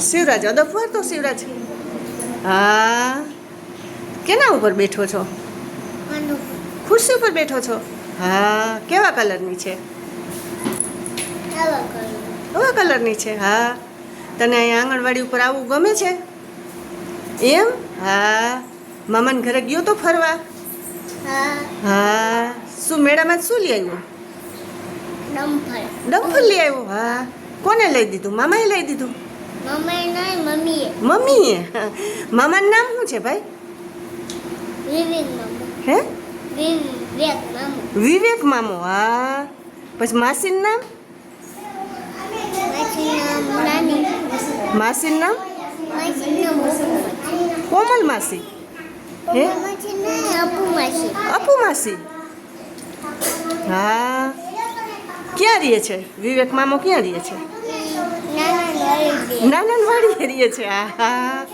શિવરાજ અદફવાર તો શિવરાજ. હા. કેના ઉપર બેઠો છો? ખુરશી ઉપર બેઠો છો? હા. કેવા કલરની છે? કેવા કલરની છે? હા. તને અહીંયા આંગણવાડી ઉપર આવવું ગમે છે? એમ? હા. મામાને ઘરે ગયો તો ફરવા? હા. શું મેળામાં શું લઈ આવ્યું? ડમ્ફર ડમ્ફર લઈ આવ્યો? હા. કોને લઈ દીધું? મામાએ લઈ દીધું? મમ્મી મામાનું નામ શું છે ભાઈ? હે? વિવેક મામો. હા. પછી માસીનું નામ? માસીનું નામ કોમલ માસી. હે? અપુ માસી. અપુ માસી? હા. ક્યાં રહીએ છે? વિવેક મામો ક્યાં રહીએ છે? નાના વાળી રહીએ છે. હા